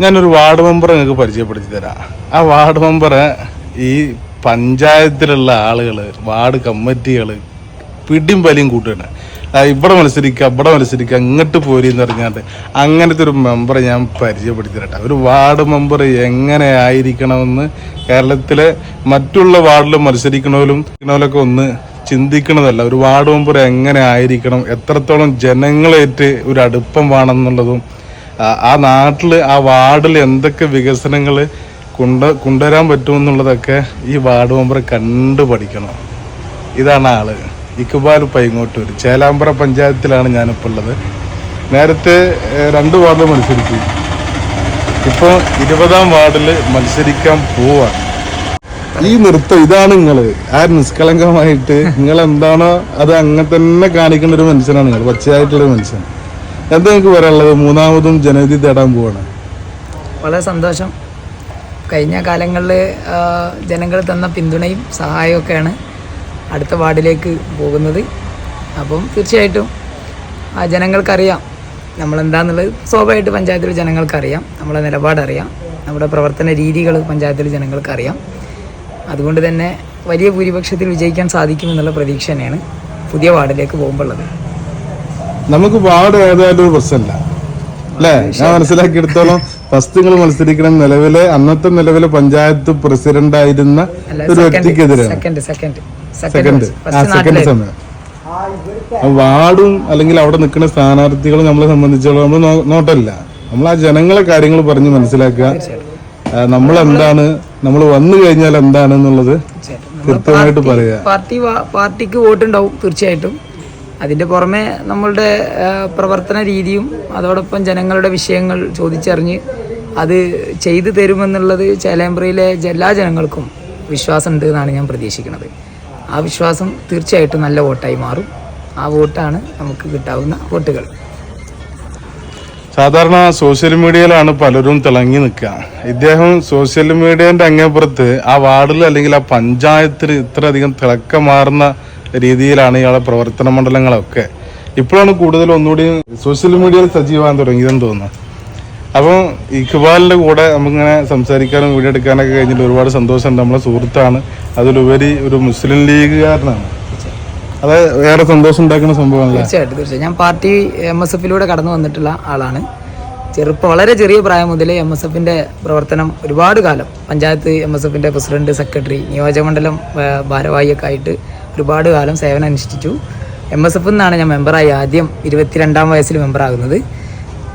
ഞാനൊരു വാർഡ് മെമ്പറെ നിങ്ങൾക്ക് പരിചയപ്പെടുത്തി തരാം. ആ വാർഡ് മെമ്പറെ ഈ പഞ്ചായത്തിലുള്ള ആളുകൾ വാർഡ് കമ്മിറ്റികൾ പിടിയും വലിയും കൂട്ടുകയാണ്. ഇവിടെ മത്സരിക്കുക ഇവിടെ മത്സരിക്കുക ഇങ്ങോട്ട് പോരി എന്ന് പറഞ്ഞാണ്ട് അങ്ങനത്തെ ഒരു മെമ്പറെ ഞാൻ പരിചയപ്പെടുത്തി തരട്ടെ ഒരു വാർഡ് മെമ്പർ എങ്ങനെ ആയിരിക്കണമെന്ന് കേരളത്തിലെ മറ്റുള്ള വാർഡിൽ മത്സരിക്കണവരും ഒക്കെ ഒന്ന് ചിന്തിക്കണതല്ല. ഒരു വാർഡ് മെമ്പർ എങ്ങനെ ആയിരിക്കണം എത്രത്തോളം ജനങ്ങളേറ്റ് ഒരു അടുപ്പം വേണമെന്നുള്ളതും ആ- നാട്ടിൽ ആ വാർഡിൽ എന്തൊക്കെ വികസനങ്ങൾ കൊണ്ട കൊണ്ടുവരാൻ പറ്റുമെന്നുള്ളതൊക്കെ ഈ വാർഡ് മെമ്പർ കണ്ടു പഠിക്കണം. ഇതാണ് ആൾ. ഇക്കുബാൽ പൈങ്ങോട്ടൂർ ചേലാമ്പ്ര പഞ്ചായത്തിലാണ് ഞാനിപ്പോൾ ഉള്ളത്. നേരത്തെ രണ്ട് വാർഡിൽ മത്സരിച്ചു. ഇപ്പോൾ ഇരുപതാം വാർഡിൽ മത്സരിക്കാൻ പോവാണ് ഈ നൃത്തം ഇതാണ് നിങ്ങൾ ആ നിഷ്കളങ്കമായിട്ട് നിങ്ങൾ എന്താണോ അത് അങ്ങനെ തന്നെ കാണിക്കുന്ന ഒരു മനുഷ്യനാണ് നിങ്ങൾ പച്ചയായിട്ടുള്ളൊരു മനുഷ്യൻ എന്താ പറയാനുള്ളത്? മൂന്നാമതും ജനവിധി തേടാൻ പോവാണ്. വളരെ സന്തോഷം. കഴിഞ്ഞ കാലങ്ങളിൽ ജനങ്ങൾ തന്ന പിന്തുണയും സഹായമൊക്കെയാണ് അടുത്ത വാർഡിലേക്ക് പോകുന്നത്. അപ്പം തീർച്ചയായിട്ടും ആ ജനങ്ങൾക്കറിയാം നമ്മളെന്താന്നുള്ളത്. സ്വാഭാവികമായിട്ട് പഞ്ചായത്തിൽ ജനങ്ങൾക്കറിയാം. നമ്മളെ നിലപാടറിയാം. നമ്മുടെ പ്രവർത്തന രീതികൾ പഞ്ചായത്തിൽ ജനങ്ങൾക്കറിയാം. അതുകൊണ്ട് തന്നെ വലിയ ഭൂരിപക്ഷത്തിൽ വിജയിക്കാൻ സാധിക്കുമെന്നുള്ള പ്രതീക്ഷ തന്നെയാണ് പുതിയ വാർഡിലേക്ക് പോകുമ്പോൾ ഉള്ളത് നമുക്ക് വാർഡ് ഏതായാലും ഒരു പ്രശ്നമില്ല. അല്ലേ? ഞാൻ മനസ്സിലാക്കിയെടുത്തോളം ഫസ്റ്റ് നിങ്ങൾ മത്സരിക്കണം നിലവിലെ അന്നത്തെ നിലവിലെ പഞ്ചായത്ത് പ്രസിഡന്റ് ആയിരുന്ന ഒരു വ്യക്തിക്കെതിരാണ് സെക്കൻഡ് സെക്കൻഡ് സെക്കൻഡ് സമയം. വാർഡും അല്ലെങ്കിൽ അവിടെ നിൽക്കുന്ന സ്ഥാനാർത്ഥികളും നമ്മളെ സംബന്ധിച്ചോളം നമ്മൾ നോട്ടല്ല നമ്മൾ ആ ജനങ്ങളെ കാര്യങ്ങൾ പറഞ്ഞ് മനസ്സിലാക്കുക. നമ്മൾ എന്താണ്? നമ്മൾ വന്നു കഴിഞ്ഞാൽ എന്താണ് എന്നുള്ളത് കൃത്യമായിട്ട് പറയുക പാർട്ടി പാർട്ടിക്ക് വോട്ടുണ്ടാവും തീർച്ചയായിട്ടും. അതിന്റെ പുറമെ നമ്മളുടെ പ്രവർത്തന രീതിയും അതോടൊപ്പം ജനങ്ങളുടെ വിഷയങ്ങൾ ചോദിച്ചറിഞ്ഞ് അത് ചെയ്തു തരുമെന്നുള്ളത് ചേലേമ്പ്രയിലെ എല്ലാ ജനങ്ങൾക്കും വിശ്വാസമുണ്ട് എന്നാണ് ഞാൻ പ്രതീക്ഷിക്കുന്നത്. ആ വിശ്വാസം തീർച്ചയായിട്ടും നല്ല വോട്ടായി മാറും. ആ വോട്ടാണ് നമുക്ക് കിട്ടാവുന്ന വോട്ടുകൾ. സാധാരണ സോഷ്യൽ മീഡിയയിലാണ് പലരും തിളങ്ങി നിൽക്കുക. ഇദ്ദേഹം സോഷ്യൽ മീഡിയന്റെ അങ്ങേപ്പുറത്ത് ആ വാർഡിൽ അല്ലെങ്കിൽ ആ പഞ്ചായത്തിൽ ഇത്രയധികം തിളക്കമാർന്ന രീതിയിലാണ് ഇയാളെ പ്രവർത്തന മണ്ഡലങ്ങളൊക്കെ. ഇപ്പോഴാണ് കൂടുതൽ ഒന്നുകൂടി സോഷ്യൽ മീഡിയയിൽ സജീവമാകാൻ തുടങ്ങിയതെന്ന് തോന്നുന്നു. അപ്പോൾ ഇഖ്ബാലിന്റെ കൂടെ നമുക്കിങ്ങനെ സംസാരിക്കാനും വീഡിയോ എടുക്കാനൊക്കെ കഴിഞ്ഞിട്ട് ഒരുപാട് സന്തോഷമുണ്ട്. നമ്മളെ സുഹൃത്താണ്. അതിലുപരി ഒരു മുസ്ലിം ലീഗുകാരനാണ്. അത് ഏറെ സന്തോഷം ഉണ്ടാക്കുന്ന സംഭവമല്ല തീർച്ചയായിട്ടും തീർച്ചയായും ഞാൻ പാർട്ടി എം എസ് എഫിലൂടെ കടന്നു വന്നിട്ടുള്ള ആളാണ്. ചെറുപ്പം വളരെ ചെറിയ പ്രായം മുതൽ എം എസ് എഫിന്റെ പ്രവർത്തനം ഒരുപാട് കാലം. പഞ്ചായത്ത് എം എസ് എഫിന്റെ പ്രസിഡന്റ് സെക്രട്ടറി നിയോജകമണ്ഡലം ഭാരവാഹിയൊക്കെ ആയിട്ട് ഒരുപാട് കാലം സേവനം അനുഷ്ഠിച്ചു. എം എസ് എഫ് എന്നാണ് ഞാൻ മെമ്പറായി ആദ്യം ഇരുപത്തിരണ്ടാം വയസ്സിൽ മെമ്പറാകുന്നത്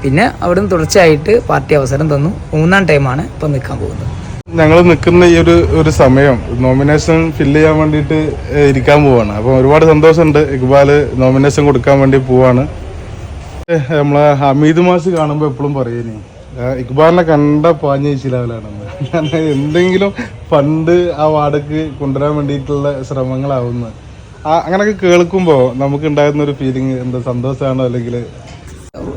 പിന്നെ അവിടുന്ന് തുടർച്ചയായിട്ട് പാർട്ടി അവസരം തന്നു. മൂന്നാം ടൈമാണ് ഇപ്പം നിൽക്കാൻ പോകുന്നത്. ഞങ്ങൾ നിൽക്കുന്ന ഈ ഒരു ഒരു സമയം നോമിനേഷൻ ഫില്ല് ചെയ്യാൻ വേണ്ടിയിട്ട് ഇരിക്കാൻ പോവാണ്. അപ്പം ഒരുപാട് സന്തോഷമുണ്ട് ഇക്ബാൽ നോമിനേഷൻ കൊടുക്കാൻ വേണ്ടി പോവാണ്. നമ്മളെ ഹമീദ് മാസ് കാണുമ്പോൾ എപ്പോഴും പറയുന്നേ ഇക്ബാലിനെ കണ്ട പാഞ്ഞ ചിലാവലാണെന്ന് കാരണം എന്തെങ്കിലും ഫണ്ട് ആ വാർഡക്ക് കൊണ്ടുവരാൻ വേണ്ടിയിട്ടുള്ള ശ്രമങ്ങളാവുന്ന. ആ അങ്ങനെയൊക്കെ കേൾക്കുമ്പോൾ നമുക്ക് ഉണ്ടാകുന്ന ഒരു ഫീലിംഗ് എന്താ സന്തോഷമാണോ അല്ലെങ്കിൽ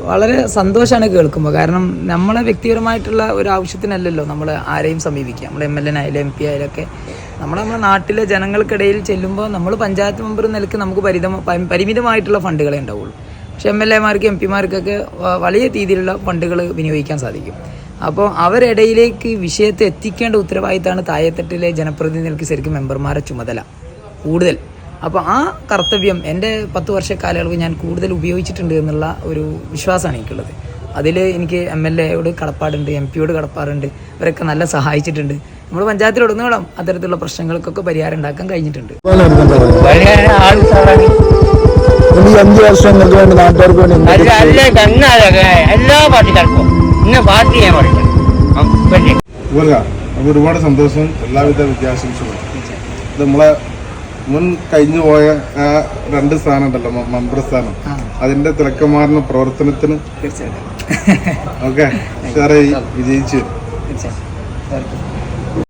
വളരെ സന്തോഷമാണ് കേൾക്കുമ്പോൾ കാരണം നമ്മളെ വ്യക്തിപരമായിട്ടുള്ള ഒരു ആവശ്യത്തിനല്ലല്ലോ നമ്മൾ ആരെയും സമീപിക്കുക. നമ്മൾ എം എൽ എ ആയാലും എം പി ആയാലും ഒക്കെ നമ്മൾ നമ്മുടെ നാട്ടിലെ ജനങ്ങൾക്കിടയിൽ ചെല്ലുമ്പോൾ നമ്മൾ പഞ്ചായത്ത് മെമ്പർ നിലയ്ക്ക് നമുക്ക് പരിതമ പരിമിതമായിട്ടുള്ള ഫണ്ടുകളെ ഉണ്ടാവുള്ളൂ. പക്ഷെ എം എൽ എമാർക്ക് എം പിമാർക്കൊക്കെ വലിയ രീതിയിലുള്ള ഫണ്ടുകൾ വിനിയോഗിക്കാൻ സാധിക്കും. അപ്പോൾ അവരിടയിലേക്ക് വിഷയത്തെ എത്തിക്കേണ്ട ഉത്തരവാദിത്തമാണ് താഴെത്തട്ടിലെ ജനപ്രതിനിധികൾക്ക് ശരിക്കും മെമ്പർമാരെ ചുമതല കൂടുതൽ. അപ്പോൾ ആ കർത്തവ്യം എന്റെ പത്ത് വർഷ കാലയളവ് ഞാൻ കൂടുതൽ ഉപയോഗിച്ചിട്ടുണ്ട് എന്നുള്ള ഒരു വിശ്വാസമാണ് എനിക്കുള്ളത്. അതിൽ എനിക്ക് എം എൽ എയോട് കടപ്പാടുണ്ട് എം പിയോട് കടപ്പാടുണ്ട് ഇവരൊക്കെ നല്ല സഹായിച്ചിട്ടുണ്ട്. നമ്മൾ പഞ്ചായത്തിലുടനീളം അത്തരത്തിലുള്ള പ്രശ്നങ്ങൾക്കൊക്കെ പരിഹാരം ഉണ്ടാക്കാൻ കഴിഞ്ഞിട്ടുണ്ട്. അഞ്ചു വർഷം നിങ്ങൾക്ക് വേണ്ടി നാട്ടുകാർക്ക് വേണ്ടി അല്ല അല്ല കണ്ണാതൊക്കെ എല്ലാ പാർട്ടിക്കാർക്കും ഇന്ന പാർട്ടി ഞാൻ നമുക്ക് പോരുക അപ്പോൾ ഒരുപാട് സന്തോഷം എല്ലാവിധ വിദ്യാശംസകളും ഇത് നമ്മളെ മുൻ കഴിഞ്ഞു പോയ ആ രണ്ട് സ്ഥാനം ഉണ്ടല്ലോ മെമ്പർ സ്ഥാനം അതിന്റെ തിളക്കമാർന്ന പ്രവർത്തനത്തിന് ഓക്കെ സാറേ വിജയിച്ചു തീർച്ചയായിട്ടും